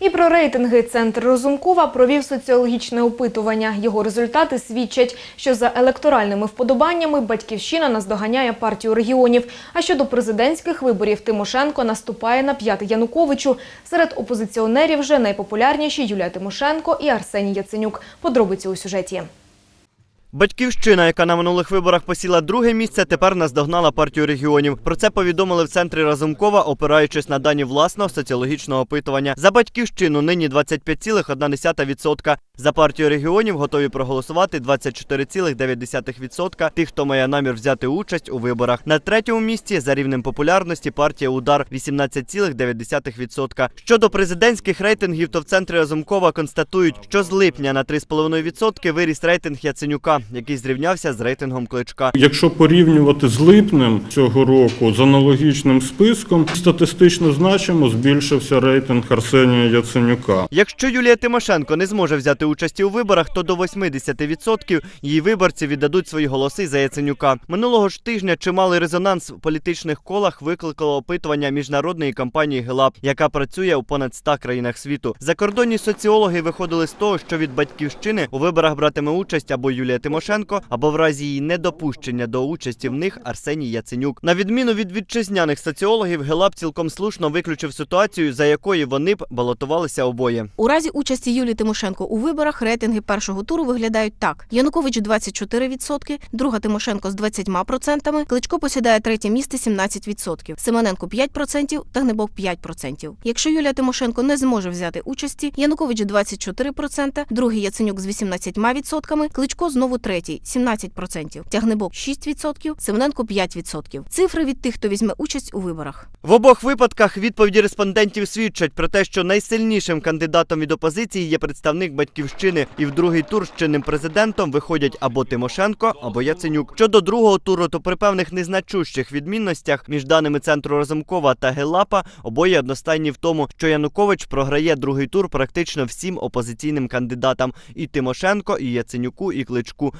І про рейтинги центр Розумкова провів соціологічне опитування. Його результати свідчать, що за електоральними вподобаннями батьківщина наздоганяє партію регіонів. А щодо президентських виборів Тимошенко наступає на п'яти Януковичу. Серед опозиціонерів вже найпопулярніші Юлія Тимошенко і Арсеній Яценюк. Подробиці у сюжеті. Батьківщина, яка на минулих виборах посіла друге місце, тепер наздогнала партію регіонів. Про це повідомили в центрі Разумкова, опираючись на дані власного соціологічного опитування. За батьківщину нині 25,1%. За партію регіонів готові проголосувати 24,9% тих, хто має намір взяти участь у виборах. На третьому місці за рівнем популярності партія Удар 18,9%. Щодо президентських рейтингів, то в центрі Разумкова констатують, що з липня на 3,5% виріс рейтинг Яценюка, який зрівнявся з рейтингом Кличка. Якщо порівнювати з липнем цього року з аналогічним списком, статистично значимо збільшився рейтинг Арсенія Яценюка. Якщо Юлія Тимошенко не зможе взяти участі у виборах, то до 80% її виборці віддадуть свої голоси за Яценюка. Минулого ж тижня чималий резонанс в політичних колах викликало опитування міжнародної компанії Гелап, яка працює у понад 100 країнах світу. Закордонні соціологи виходили з того, що від батьківщини у виборах братиме участь або Юлія Тимошенко, або в разі її недопущення до участі в них Арсеній Яценюк. На відміну від вітчизняних соціологів, Гелап цілком слушно виключив ситуацію, за якої вони б балотувалися обоє. У разі участі Юлії Тимошенко у виборах рейтинги першого туру виглядають так: Янукович 24%, друга Тимошенко з 20%, Кличко посідає третє місце 17%, Семененко 5%, Тагнебок 5%. Якщо Юлія Тимошенко не зможе взяти участі, Янукович 24%, другий Яценюк з 18%, Кличко знову третій 17%, Тягнебок 6%, Семененко 5%. Цифри від тих, хто візьме участь у виборах. В обох випадках відповіді респондентів свідчать про те, що найсильнішим кандидатом від опозиції є представник батьківщини, і в другий тур з чинним президентом виходять або Тимошенко, або Яценюк. Щодо другого туру, то при певних незначущих відмінностях між даними центру Разумкова та Гелапа обоє одностайні в тому, що Янукович програє другий тур практично всім опозиційним кандидатам і Тимошенко, і Яценюку, і Кличку.